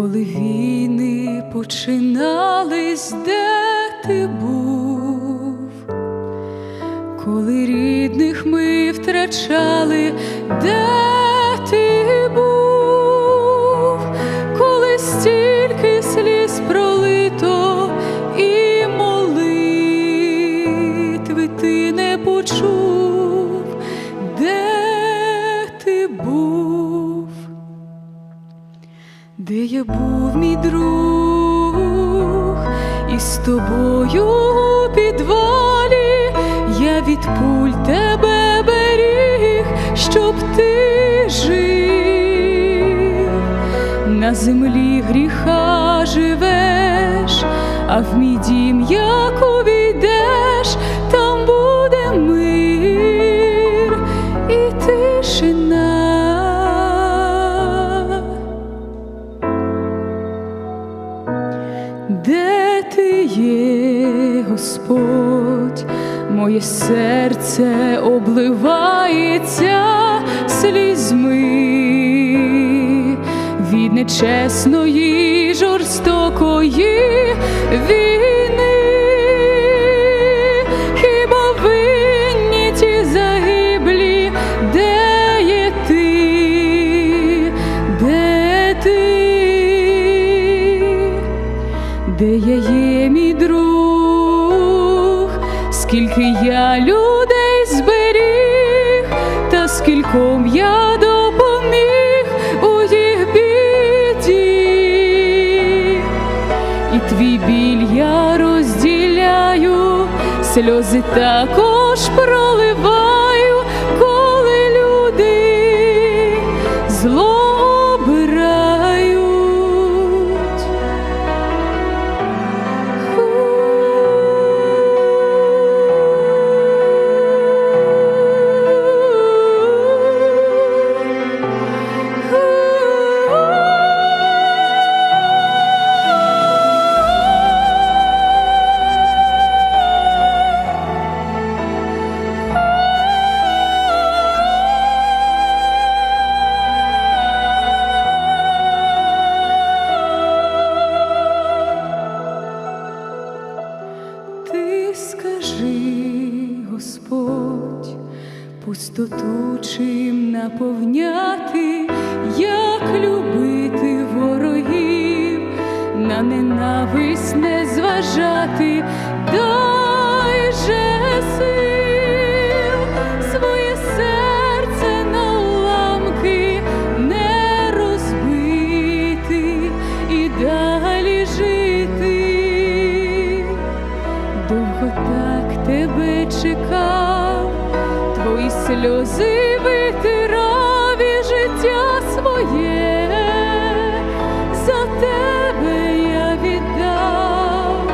коли війни починались, де ти був, коли рідних ми втрачали, де Де я був мій друг, і з тобою у підвалі я від пуль тебе беріг, щоб ти жив, на землі гріха живеш, а в мій дім як Де ти є, Господь, моє серце обливається слізьми. Від нечесної жорстокої війни, де я є мій друг, скільки я людей зберіг, та скільком я допоміг у їх біді, і твій біль я розділяю, сльози також проливаю, скажи, Господь, пустоту чим наповняти, як любити ворогів, на ненависть не зважати, тебе твої сльози витирав і життя своє, за тебе я віддав,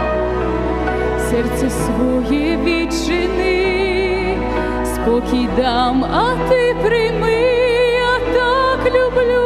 серце своє відчини, спокій дам, а ти прийми, я так люблю